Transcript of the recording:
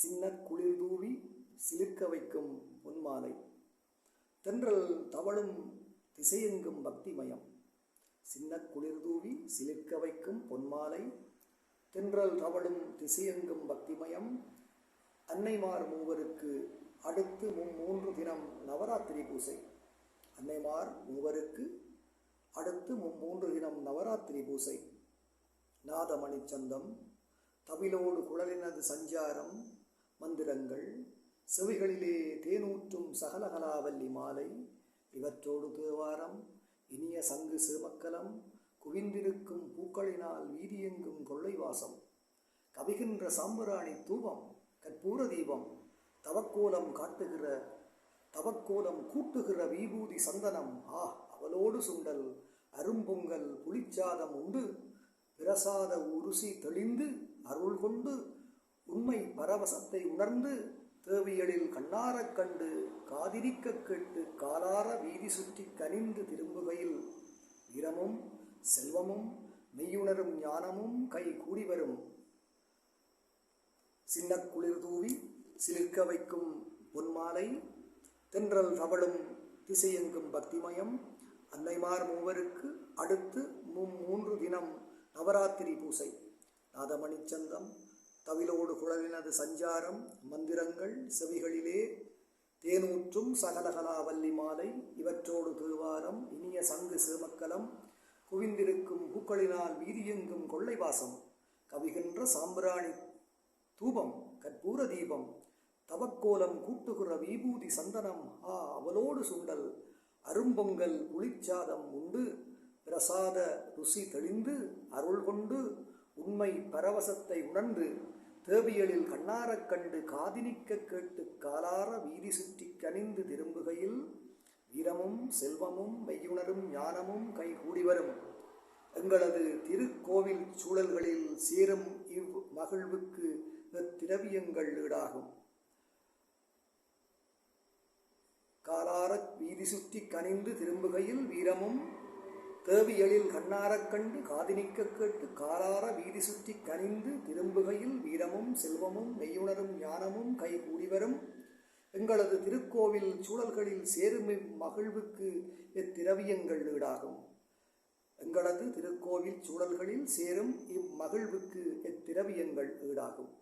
சின்ன குளிர் தூவி சிலிர்க்க வைக்கும் பொன்மாலை. தென்றல் தவழும் திசையெங்கும் பக்திமயம். சின்ன குளிர் தூவி சிலிர்க்க வைக்கும் பொன்மாலை. தென்றல் தவழும் திசையெங்கும் பக்திமயம். அன்னைமார் மூவருக்கு அடுத்து மும்மூன்று தினம் நவராத்திரி பூசை. அன்னைமார் மூவருக்கு அடுத்து மும்மூன்று தினம் நவராத்திரி பூசை. நாதமணிச்சந்தம் தவிலோடு குழலினது சஞ்சாரம் மந்திரங்கள் செவிகளிலே தேனூற்றும் சகலகலாவல்லி மாலை இவற்றோடு தேவாரம் இனிய சங்கு சிறுமக்கலம் குவிந்திருக்கும் பூக்களினால் வீதியெங்கும் கொள்ளைவாசம் கவிகின்ற சாம்பராணி தூபம் கற்பூர தீபம் தவக்கோலம் காட்டுகிற தவக்கோலம் கூட்டுகிற வீபூதி சந்தனம் ஆ அவளோடு சுண்டல் அரும்பொங்கல் புளிச்சாதம் உண்டு பிரசாத உருசி தெளிந்து அருள் கொண்டு உண்மை பரவசத்தை உணர்ந்து தேவியலில் கண்ணாரக் கண்டு காதிரிக்க கேட்டு காலார வீதி சுற்றி கனிந்து திரும்புகையில் வீரமும் செல்வமும் மெய்யுணரும் ஞானமும் கை கூடி வரும். சின்ன குளிர் தூவி சிலிர்க்க வைக்கும் பொன்மாலை தென்றல் தவழும் திசையெங்கும் பக்திமயம் அன்னைமார் மூவருக்கு அடுத்து மும் மூன்று தினம் நவராத்திரி பூசை. நாதமணிச்சந்தம் தவிலோடு குழலினது சஞ்சாரம் மந்திரங்கள் செவிகளிலே தேனூற்றும் சகலகலாவல்லி மாலை இவற்றோடு திருவாரம் இனிய சங்கு சேமக்கலம் குவிந்திருக்கும் பூக்களினால் வீதியெங்கும் கொள்ளைவாசம் கவிகின்ற சாம்பிராணி தூபம் கற்பூர தீபம் தவக்கோலம் கூட்டுகிற வீபூதி சந்தனம் ஆ அவளோடு சுண்டல் அரும்பொங்கல் புளிச்சாதம் உண்டு பிரசாத ருசி தெளிந்து அருள் கொண்டு உண்மை பரவசத்தை உணர்ந்து தேவியலில் கண்ணாரக் கண்டு காதினிக்க கேட்டு காலார வீதி சுற்றி கனிந்து திரும்புகையில் வீரமும் செல்வமும் மெய்யுணரும் ஞானமும் கை கூடி வரும். எங்களது திருக்கோவில் சூழல்களில் சேரும் இவ் மகிழ்வுக்கு திரவியங்கள் ஈடாகும். காலார வீதி சுற்றி கனிந்து திரும்புகையில் வீரமும் தேவியலில் கண்ணாரக் கண்டு காதினிக்க கேட்டு காலார வீதி சுற்றி கனிந்து திரும்புகையில் வீரமும் செல்வமும் மெய்யுணரும் ஞானமும் கை கூடிவரும் எங்களது திருக்கோவில் சூழல்களில் சேரும் மகிழ்வுக்கு இத்திரவியங்கள் ஈடாகும். எங்களது திருக்கோவில் சூழல்களில் சேரும் இம்மகிழ்வுக்கு இத்திரவியங்கள் ஈடாகும்.